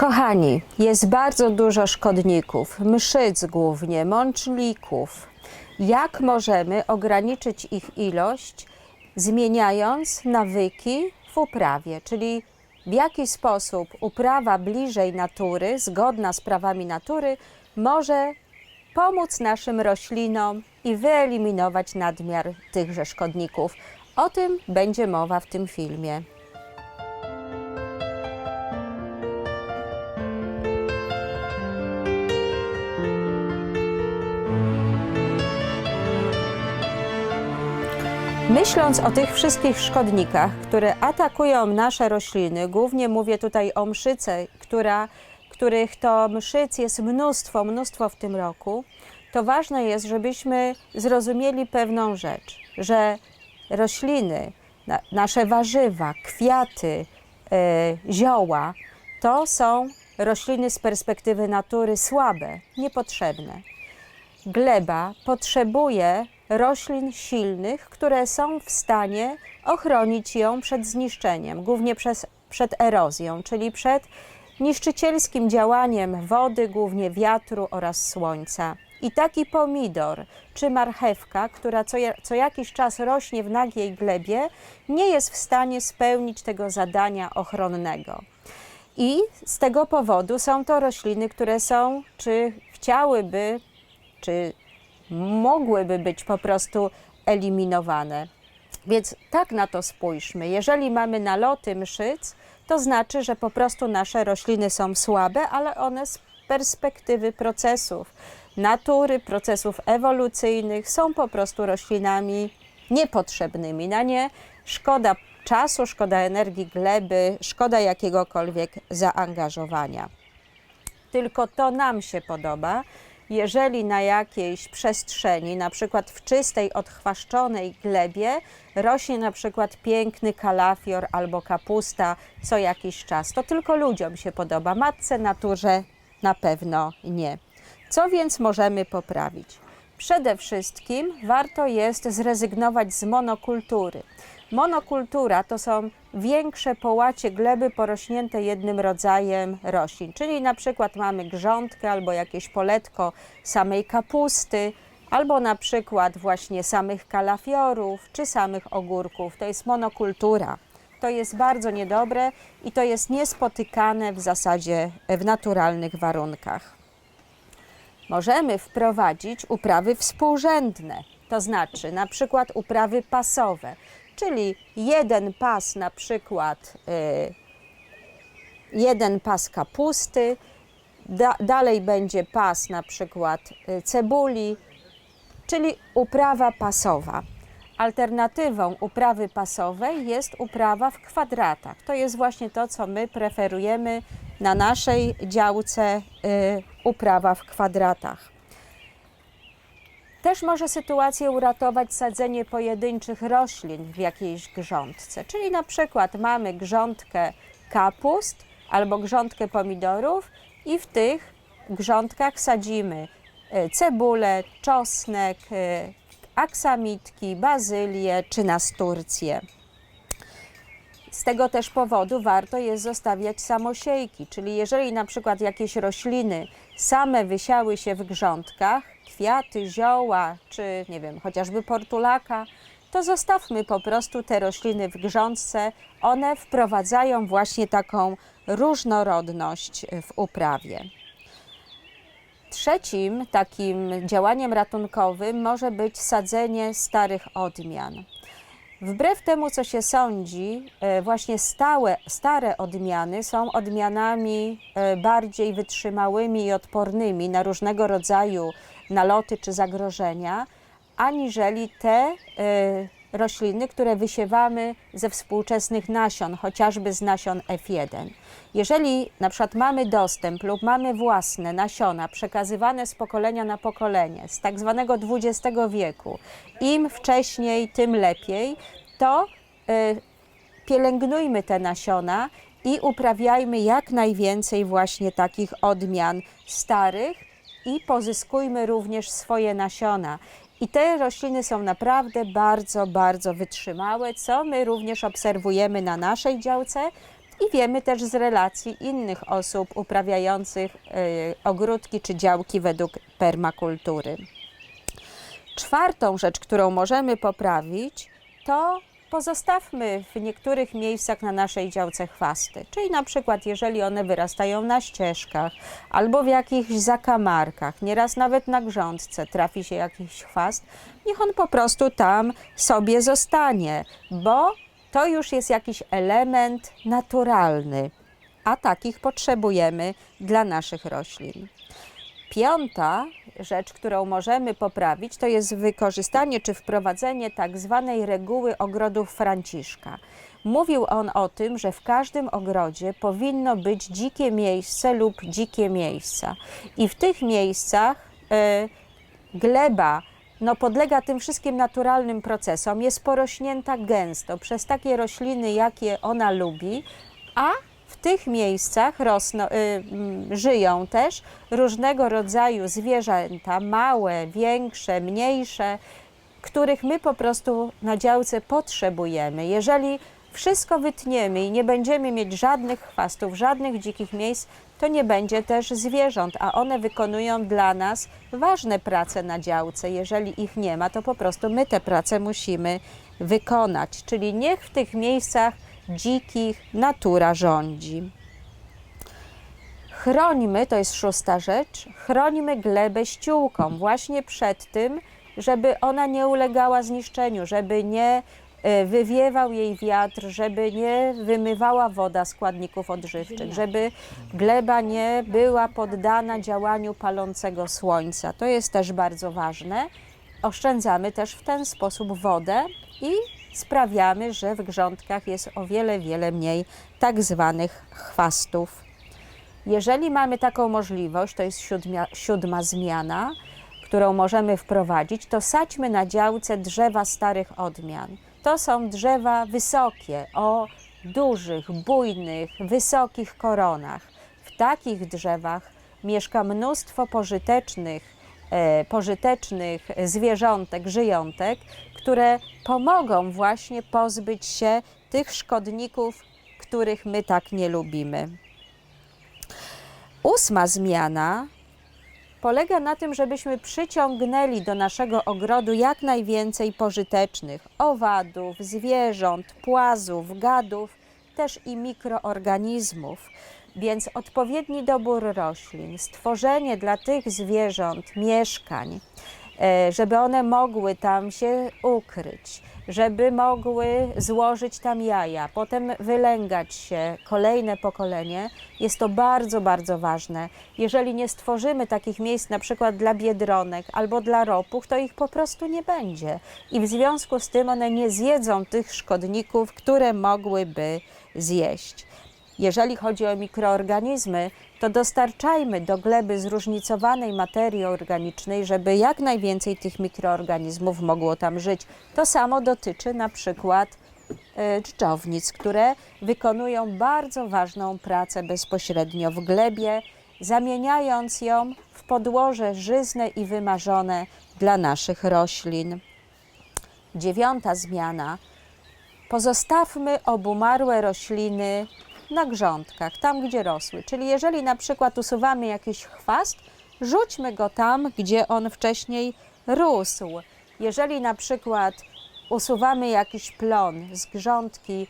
Kochani, jest bardzo dużo szkodników, mszyc głównie, mączlików. Jak możemy ograniczyć ich ilość, zmieniając nawyki w uprawie? Czyli w jaki sposób uprawa bliżej natury, zgodna z prawami natury, może pomóc naszym roślinom i wyeliminować nadmiar tychże szkodników. O tym będzie mowa w tym filmie. Myśląc o tych wszystkich szkodnikach, które atakują nasze rośliny, głównie mówię tutaj o mszyce, która, których to mszyc jest mnóstwo, mnóstwo w tym roku, to ważne jest, żebyśmy zrozumieli pewną rzecz, że rośliny, na, nasze warzywa, kwiaty, e, zioła, to są rośliny z perspektywy natury słabe, niepotrzebne. Gleba potrzebuje roślin silnych, które są w stanie ochronić ją przed zniszczeniem, głównie przez, przed erozją, czyli przed niszczycielskim działaniem wody, głównie wiatru oraz słońca. I taki pomidor czy marchewka, która co, co jakiś czas rośnie w nagiej glebie, nie jest w stanie spełnić tego zadania ochronnego. I z tego powodu są to rośliny, które są, czy chciałyby czy mogłyby być po prostu eliminowane. Więc tak na to spójrzmy. Jeżeli mamy naloty mszyc, to znaczy, że po prostu nasze rośliny są słabe, ale one z perspektywy procesów natury, procesów ewolucyjnych są po prostu roślinami niepotrzebnymi. Na nie szkoda czasu, szkoda energii gleby, szkoda jakiegokolwiek zaangażowania tylko to nam się podoba. Jeżeli na jakiejś przestrzeni, na przykład w czystej, odchwaszczonej glebie, rośnie na przykład piękny kalafior albo kapusta co jakiś czas, to tylko ludziom się podoba, matce naturze na pewno nie. Co więc możemy poprawić? Przede wszystkim warto jest zrezygnować z monokultury. Monokultura to są większe połacie gleby porośnięte jednym rodzajem roślin, czyli na przykład mamy grządkę albo jakieś poletko samej kapusty, albo na przykład właśnie samych kalafiorów czy samych ogórków. To jest monokultura. To jest bardzo niedobre i to jest niespotykane w zasadzie w naturalnych warunkach możemy wprowadzić uprawy współrzędne, to znaczy na przykład uprawy pasowe, czyli jeden pas na przykład y, jeden pas kapusty, da, dalej będzie pas na przykład y, cebuli, czyli uprawa pasowa. Alternatywą uprawy pasowej jest uprawa w kwadratach. To jest właśnie to, co my preferujemy na naszej działce y, uprawa w kwadratach. Też może sytuację uratować sadzenie pojedynczych roślin w jakiejś grządce. Czyli na przykład mamy grządkę kapust albo grządkę pomidorów i w tych grządkach sadzimy y, cebulę, czosnek, y, aksamitki, bazylię czy nasturcję. Z tego też powodu warto jest zostawiać samosiejki, czyli jeżeli na przykład jakieś rośliny same wysiały się w grządkach, kwiaty, zioła czy nie wiem, chociażby portulaka, to zostawmy po prostu te rośliny w grządce. One wprowadzają właśnie taką różnorodność w uprawie. Trzecim takim działaniem ratunkowym może być sadzenie starych odmian. Wbrew temu, co się sądzi, e, właśnie stałe, stare odmiany są odmianami e, bardziej wytrzymałymi i odpornymi na różnego rodzaju naloty czy zagrożenia, aniżeli te e, rośliny, które wysiewamy ze współczesnych nasion, chociażby z nasion F1. Jeżeli na przykład mamy dostęp lub mamy własne nasiona przekazywane z pokolenia na pokolenie, z tak zwanego XX wieku, im wcześniej, tym lepiej, to y, pielęgnujmy te nasiona i uprawiajmy jak najwięcej właśnie takich odmian starych i pozyskujmy również swoje nasiona. I te rośliny są naprawdę bardzo, bardzo wytrzymałe, co my również obserwujemy na naszej działce, I wiemy też z relacji innych osób uprawiających e, ogródki czy działki według permakultury. Czwartą rzecz, którą możemy poprawić, to pozostawmy w niektórych miejscach na naszej działce chwasty. Czyli na przykład, jeżeli one wyrastają na ścieżkach albo w jakichś zakamarkach, nieraz nawet na grządce trafi się jakiś chwast, niech on po prostu tam sobie zostanie, bo to już jest jakiś element naturalny, a takich potrzebujemy dla naszych roślin. Piąta rzecz, którą możemy poprawić, to jest wykorzystanie czy wprowadzenie tak zwanej reguły ogrodów Franciszka. Mówił on o tym, że w każdym ogrodzie powinno być dzikie miejsce lub dzikie miejsca. I w tych miejscach e, gleba no, podlega tym wszystkim naturalnym procesom, jest porośnięta gęsto przez takie rośliny, jakie ona lubi, a w tych miejscach rosną, y, mm, żyją też różnego rodzaju zwierzęta, małe, większe, mniejsze, których my po prostu na działce potrzebujemy. Jeżeli wszystko wytniemy i nie będziemy mieć żadnych chwastów, żadnych dzikich miejsc, to nie będzie też zwierząt, a one wykonują dla nas ważne prace na działce. Jeżeli ich nie ma, to po prostu my te prace musimy wykonać. Czyli niech w tych miejscach dzikich natura rządzi. Chrońmy, to jest szósta rzecz, chrońmy glebę ściółką właśnie przed tym, żeby ona nie ulegała zniszczeniu, żeby nie e, wywiewał jej wiatr, żeby nie wymywała woda składników odżywczych, żeby gleba nie była poddana działaniu palącego słońca. To jest też bardzo ważne. Oszczędzamy też w ten sposób wodę i sprawiamy, że w grządkach jest o wiele, wiele mniej tak zwanych chwastów. Jeżeli mamy taką możliwość, to jest siódmia, siódma zmiana, którą możemy wprowadzić, to sadźmy na działce drzewa starych odmian. To są drzewa wysokie, o dużych, bujnych, wysokich koronach. W takich drzewach mieszka mnóstwo pożytecznych, e, pożytecznych zwierzątek, żyjątek, które pomogą właśnie pozbyć się tych szkodników, których my tak nie lubimy. Ósma zmiana polega na tym, żebyśmy przyciągnęli do naszego ogrodu jak najwięcej pożytecznych owadów, zwierząt, płazów, gadów, też i mikroorganizmów. Więc odpowiedni dobór roślin, stworzenie dla tych zwierząt mieszkań, żeby one mogły tam się ukryć, żeby mogły złożyć tam jaja, potem wylęgać się kolejne pokolenie, jest to bardzo, bardzo ważne. Jeżeli nie stworzymy takich miejsc na przykład dla biedronek albo dla ropuch, to ich po prostu nie będzie. I w związku z tym one nie zjedzą tych szkodników, które mogłyby zjeść. Jeżeli chodzi o mikroorganizmy, to dostarczajmy do gleby zróżnicowanej materii organicznej, żeby jak najwięcej tych mikroorganizmów mogło tam żyć. To samo dotyczy na przykład e, dżdżownic, które wykonują bardzo ważną pracę bezpośrednio w glebie, zamieniając ją w podłoże żyzne i wymarzone dla naszych roślin. Dziewiąta zmiana. Pozostawmy obumarłe rośliny na grządkach, tam gdzie rosły. Czyli jeżeli na przykład usuwamy jakiś chwast, rzućmy go tam, gdzie on wcześniej rósł. Jeżeli na przykład usuwamy jakiś plon z grządki,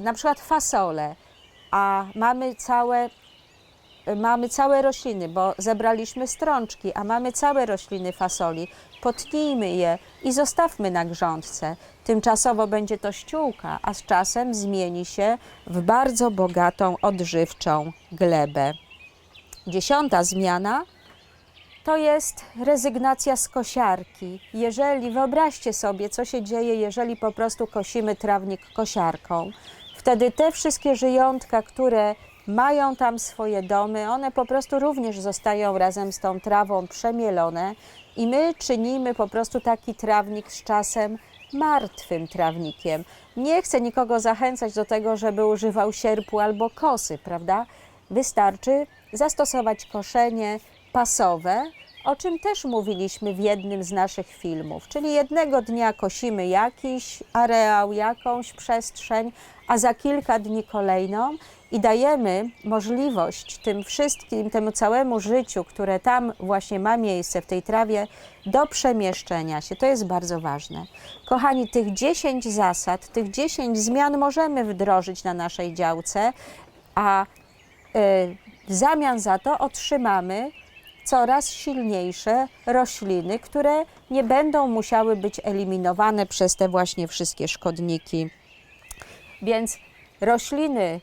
na przykład fasolę, a mamy całe mamy całe rośliny, bo zebraliśmy strączki, a mamy całe rośliny fasoli. Potnijmy je i zostawmy na grządce. Tymczasowo będzie to ściółka, a z czasem zmieni się w bardzo bogatą, odżywczą glebę. Dziesiąta zmiana to jest rezygnacja z kosiarki. Jeżeli wyobraźcie sobie, co się dzieje, jeżeli po prostu kosimy trawnik kosiarką, wtedy te wszystkie żyjątka, które mają tam swoje domy, one po prostu również zostają razem z tą trawą przemielone i my czynimy po prostu taki trawnik z czasem martwym trawnikiem. Nie chcę nikogo zachęcać do tego, żeby używał sierpu albo kosy, prawda? Wystarczy zastosować koszenie pasowe, o czym też mówiliśmy w jednym z naszych filmów. Czyli jednego dnia kosimy jakiś areał, jakąś przestrzeń, a za kilka dni kolejną i dajemy możliwość tym wszystkim, temu całemu życiu, które tam właśnie ma miejsce w tej trawie, do przemieszczenia się. To jest bardzo ważne. Kochani, tych 10 zasad, tych 10 zmian możemy wdrożyć na naszej działce, a y, w zamian za to otrzymamy coraz silniejsze rośliny, które nie będą musiały być eliminowane przez te właśnie wszystkie szkodniki. Więc rośliny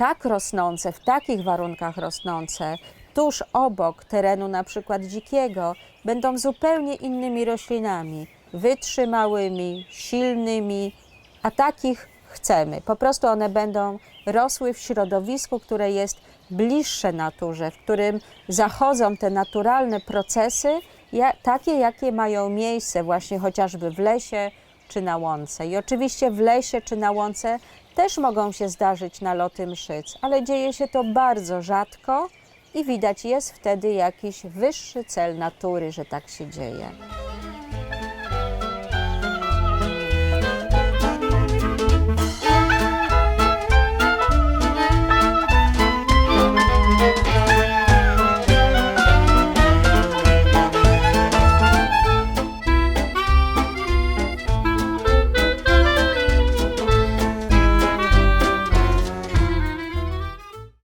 tak rosnące, w takich warunkach rosnące, tuż obok terenu na przykład dzikiego, będą zupełnie innymi roślinami, wytrzymałymi, silnymi, a takich chcemy. Po prostu one będą rosły w środowisku, które jest bliższe naturze, w którym zachodzą te naturalne procesy, takie jakie mają miejsce właśnie chociażby w lesie czy na łące. I oczywiście w lesie czy na łące też mogą się zdarzyć naloty mszyc, ale dzieje się to bardzo rzadko i widać jest wtedy jakiś wyższy cel natury, że tak się dzieje.